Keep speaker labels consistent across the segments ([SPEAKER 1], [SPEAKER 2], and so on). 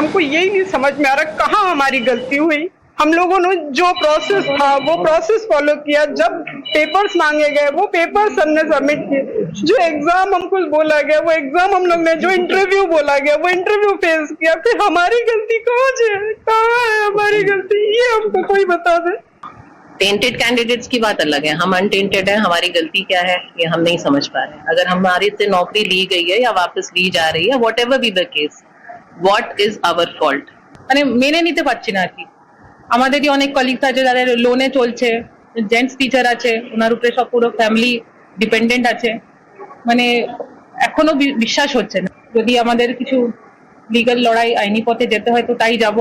[SPEAKER 1] हमको यही नहीं समझ में आ रहा कहाँ हमारी गलती हुई। हम लोगों ने जो प्रोसेस था, वो प्रोसेस फॉलो किया। जब पेपर्स मांगे गए, वो पेपर्स हमने सबमिट किए। जो एग्ज़ाम हमको बोला गया, वो एग्ज़ाम हम लोग ने जो इंटरव्यू बोला गया, वो इंटरव्यू फेस किया। फिर हमारी गलती कहाँ है? कहाँ है हमारी गलती? ये हमको कोई बता दे।
[SPEAKER 2] टेंटेड कैंडिडेट्स की बात अलग है। हम अनटेंटेड है, हमारी गलती क्या है, ये हम नहीं समझ पा रहे अगर हमारे से नौकरी ली गई है या वापस ली जा रही है whatever be the case what is our fault
[SPEAKER 3] মানে মেনে নিতে পারছি না আর কি। আমাদেরই অনেক কলিগস আছে যাদের লোনে চলছে জেন্টস টিচার আছে ওনার উপরে সব পুরো ফ্যামিলি ডিপেন্ডেন্ট আছে। মানে এখনও বিশ্বাস হচ্ছে না। যদি আমাদের কিছু লিগাল লড়াই আইনি পথে যেতে হয় তো তাই যাব।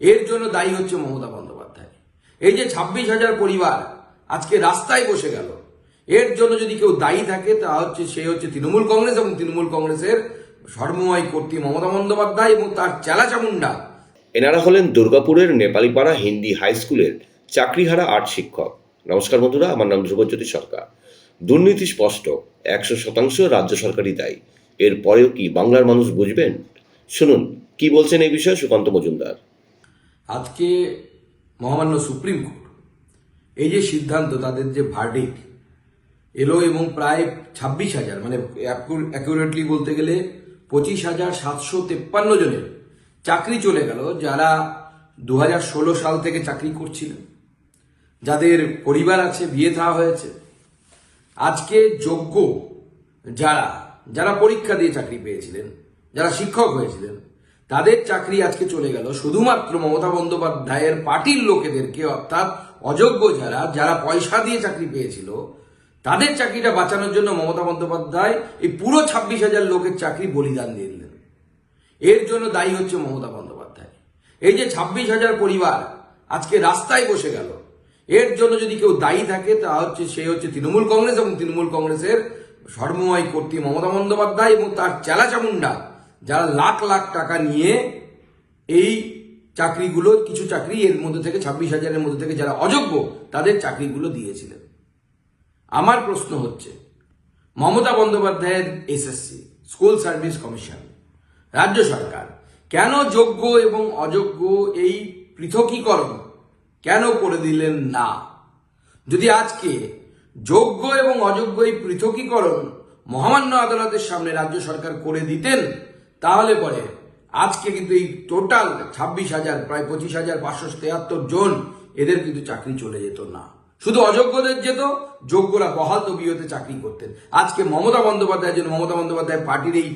[SPEAKER 4] এর জন্য দায়ী হচ্ছে মমতা বন্দ্যোপাধ্যায়। এই যে ছাব্বিশ হাজার পরিবার আজকে রাস্তায় বসে গেল এর জন্য যদি কেউ দায়ী থাকে তা হচ্ছে সে হচ্ছে তৃণমূল কংগ্রেস এবং তৃণমূল কংগ্রেসের সর্বময় কর্তৃ মমতা বন্দ্যোপাধ্যায় এবং তার চেলা চামুন্ডা
[SPEAKER 5] এনারা হলেন দুর্গাপুরের নেপালিপাড়া হিন্দি হাই স্কুলের চাকরিহারা আর্ট শিক্ষক। নমস্কার বন্ধুরা আমার নাম ধ্রুবজ্যোতি সরকার। দুর্নীতি স্পষ্ট একশো শতাংশ রাজ্য সরকারই দায়ী। এর পরেও কি বাংলার মানুষ বুঝবেন? শুনুন কি বলছেন এই বিষয়ে সুকান্ত মজুমদার।
[SPEAKER 4] আজকে মহামান্য সুপ্রিম কোর্ট এই যে সিদ্ধান্ত তাদের যে ভার্ডিক এলো এবং প্রায় ছাব্বিশ হাজার মানে অ্যাকুরেটলি বলতে গেলে পঁচিশ হাজার সাতশো তেপ্পান্ন জনের চাকরি চলে গেল, যারা দু সাল থেকে চাকরি করছিলেন যাদের পরিবার আছে, বিয়ে থা হয়েছে। আজকে যোগ্য যারা যারা পরীক্ষা দিয়ে চাকরি পেয়েছিলেন, যারা শিক্ষক হয়েছিলেন, তাদের চাকরি আজকে চলে গেল। শুধুমাত্র মমতা বন্দ্যোপাধ্যায়ের পার্টির লোকেদেরকে অর্থাৎ অযোগ্য যারা যারা পয়সা দিয়ে চাকরি পেয়েছিল তাদের চাকরিটা বাঁচানোর জন্য মমতা বন্দ্যোপাধ্যায় এই পুরো ছাব্বিশ হাজার লোকের চাকরি বলিদান দিয়ে দিলেন। এর জন্য দায়ী হচ্ছে মমতা বন্দ্যোপাধ্যায়। এই যে ছাব্বিশ হাজার পরিবার আজকে রাস্তায় বসে গেল, এর জন্য যদি কেউ দায়ী থাকে, তা হচ্ছে সে হচ্ছে তৃণমূল কংগ্রেস এবং তৃণমূল কংগ্রেসের সর্বময় কর্তৃ মমতা বন্দ্যোপাধ্যায় এবং তার চেলা চামুন্ডা যারা লাখ লাখ টাকা নিয়ে এই চাকরিগুলো, কিছু চাকরি এর মধ্যে থেকে, ছাব্বিশ হাজারের মধ্যে থেকে যারা অযোগ্য, তাদের চাকরিগুলো দিয়েছিলেন। আমার প্রশ্ন হচ্ছে, মমতা বন্দ্যোপাধ্যায়ের এসএসসি স্কুল সার্ভিস কমিশন রাজ্য সরকার, কেন যোগ্য এবং অযোগ্য এই পৃথকীকরণ কেন করে দিলেন না? যদি আজকে যোগ্য এবং অযোগ্য এই পৃথকীকরণ মহামান্য আদালতের সামনে রাজ্য সরকার করে দিতেন, তাহলে পরে আজকে কিন্তু এই টোটাল ছাব্বিশ হাজার, প্রায় পঁচিশ হাজার পাঁচশো তেহাত্তর জন এদের কিন্তু চাকরি চলে যেত না। শুধু অযোগ্যদের যেত, যোগ্যরা বহাল তবিয়তে চাকরি করতেন। আজকে মমতা বন্দ্যোপাধ্যায়ের জন্য, মমতা বন্দ্যোপাধ্যায় পার্টির এই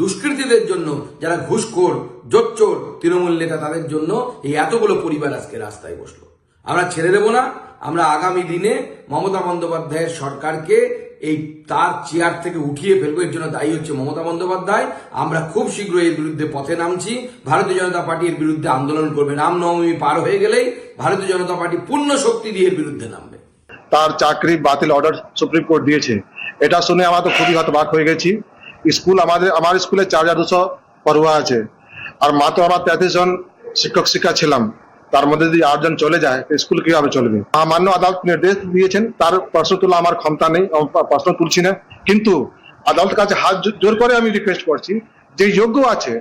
[SPEAKER 4] দুষ্কৃতীদের জন্য, যারা ঘুষখোর, জোচ্চোর, তৃণমূল নেতা, তাদের জন্য এই এতগুলো পরিবার আজকে রাস্তায় বসল। আমরা ছেড়ে দেব না, আমরা আগামী দিনে মমতা বন্দ্যোপাধ্যায়ের সরকারকে এই তার চেয়ার থেকে উঠিয়ে ফেলব, এর জন্য দায়ী হচ্ছে মমতা বন্দ্যোপাধ্যায়। আমরা খুব শীঘ্রই এর বিরুদ্ধে পথে নামছি। ভারতীয় জনতা পার্টি এর বিরুদ্ধে আন্দোলন করবে। রামনবমী পার হয়ে গেলেই ভারতীয় জনতা পার্টি পূর্ণ শক্তি দিয়ে বিরুদ্ধে নামবে।
[SPEAKER 6] তার চাকরি বাতিল অর্ডার সুপ্রিম কোর্ট দিয়েছে। এটা শুনে আমরা তো খুবই হতবাক হয়ে গেছি। স্কুল আমাদের, আমার স্কুলে চার হাজার দুশো পড়ুয়া আছে। আর মাত্র আমরা তেত্রিশ জন শিক্ষক শিক্ষা ছিলাম। তার মধ্যে যদি আটজন চলে যায় স্কুল কীভাবে চলবে? মান্য আদালত নির্দেশ দিয়েছেন, তার প্রশ্ন তোলা আমার ক্ষমতা নেই প্রশ্ন তুলছি না। কিন্তু আদালতের কাছে হাত জোর করে আমি রিকোয়েস্ট করছি, যে যোগ্য আছে,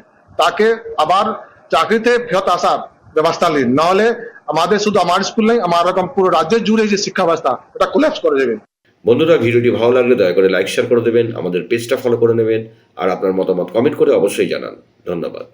[SPEAKER 6] তাকে আবার চাকরিতে ফেরত আসার ব্যবস্থা নিন। নাহলে আমাদের শুধু আমার স্কুল নেই, আমার এরকম পুরো রাজ্যের জুড়ে যে শিক্ষা ব্যবস্থা এটা কোলাপস করে যাবে
[SPEAKER 5] বন্ধুরা, ভিডিওটি ভালো লাগলে দয়া করে লাইক শেয়ার করে দেবেন, আমাদের পেজটা ফলো করে নেবেন, আর আপনার মতামত কমেন্ট করে অবশ্যই জানান। ধন্যবাদ।